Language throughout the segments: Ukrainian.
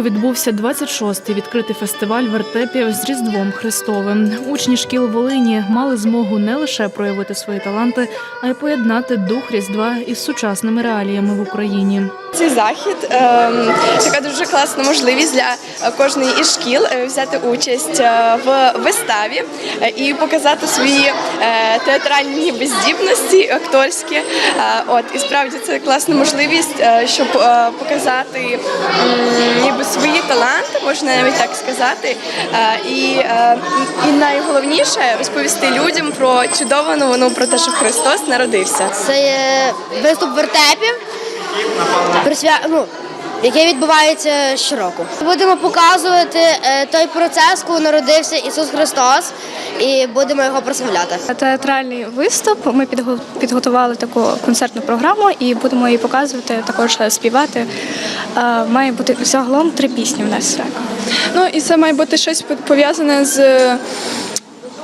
Луцьку відбувся 26-й відкритий фестиваль вертепів з Різдвом Христовим. Учні шкіл Волині мали змогу не лише проявити свої таланти, а й поєднати дух Різдва із сучасними реаліями в Україні. Цей захід ем, така дуже класна можливість для кожної із шкіл е, взяти участь е, в виставі е, і показати свої театральні ніби здібності, акторські. От і справді це класна можливість, щоб показати ніби свої таланти, можна навіть так сказати. Е, І, е, і найголовніше розповісти людям про чудову новину про те, що Христос народився. Це є виступ вертепів, присвя... ну, який відбувається щороку. Будемо показувати е, той процес, коли народився Ісус Христос, і будемо його прославляти. Театральний виступ. Ми підго- підготували таку концертну програму і будемо її показувати, також співати. Е, Має бути загалом три пісні в нас. Ну і це має бути щось пов'язане з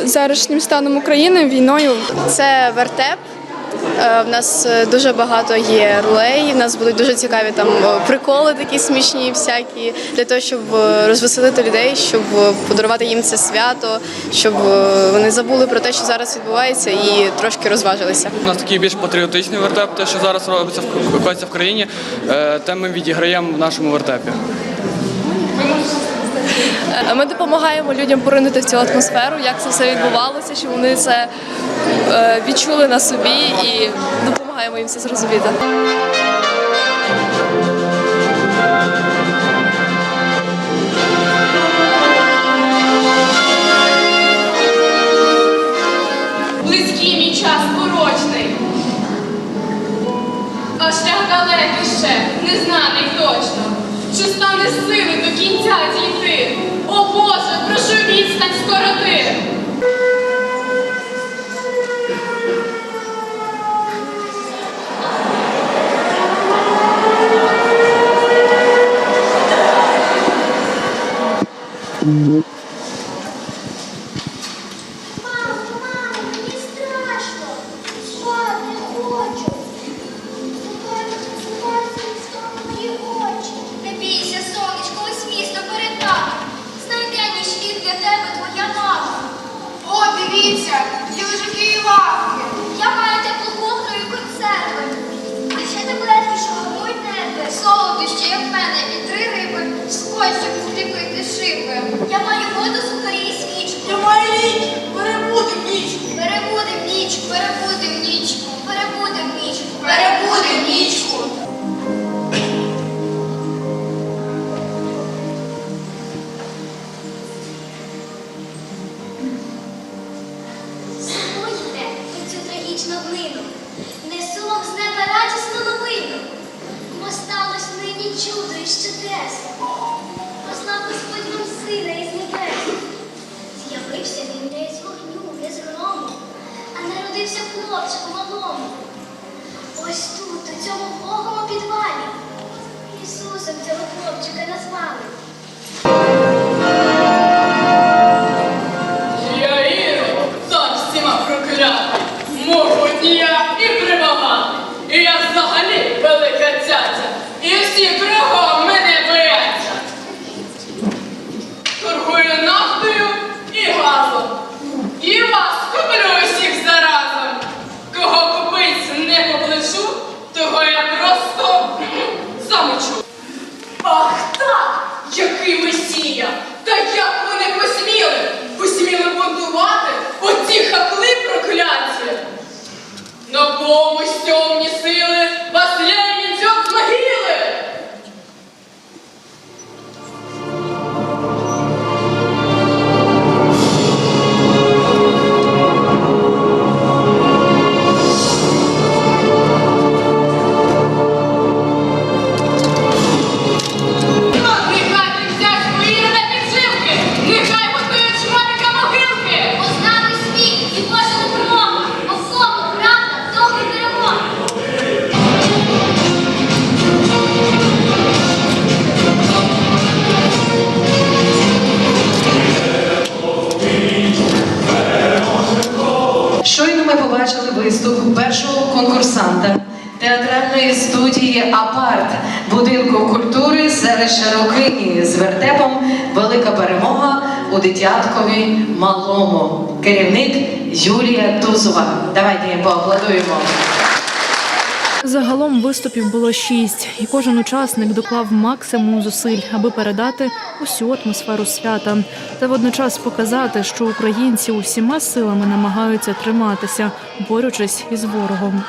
зарашнім станом України, війною. Це вертеп. Е, В нас е, дуже багато є ролей. В нас будуть дуже цікаві там е, приколи, такі смішні, всякі для того, щоб розвеселити людей, щоб подарувати їм це свято, щоб вони забули про те, що зараз відбувається, і трошки розважилися. У нас такий більш патріотичний вертеп, те, що зараз робиться в в країні, те ми відіграємо в нашому вертепі. Е, Ми допомагаємо людям поринути в цю атмосферу, як це все відбувалося, щоб вони це е, відчули на собі і допомагаємо їм це зрозуміти. Перебудем нічку. Сумуйте цю трагічну днину, несу з неба радісну новину. Бо сталось нині чудо і чудес. Послав Господь вам сина із небес. З'явився він з вогню, не з грому, а народився хлопчик малому. Ось тут, у цьому вогому підвалі. Побачили виступ першого конкурсанта театральної студії Апарт будинку культури селища Рокині з вертепом велика перемога у дитяткові малому. Керівник Юлія Тузова. Давайте поаплодуємо. Загалом виступів було шість, і кожен учасник доклав максимум зусиль, аби передати усю атмосферу свята та водночас показати, що українці усіма силами намагаються триматися, борючись із ворогом.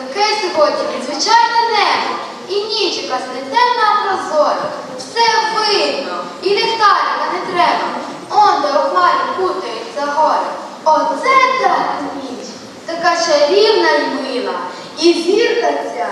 яке сьогодні надзвичайне небо, і нічика яка темна прозора. Все видно, і ліхтарика не треба. Он де у хмарі кутаються гори. Оце та ніч, така чарівна й мила, і зірка ця.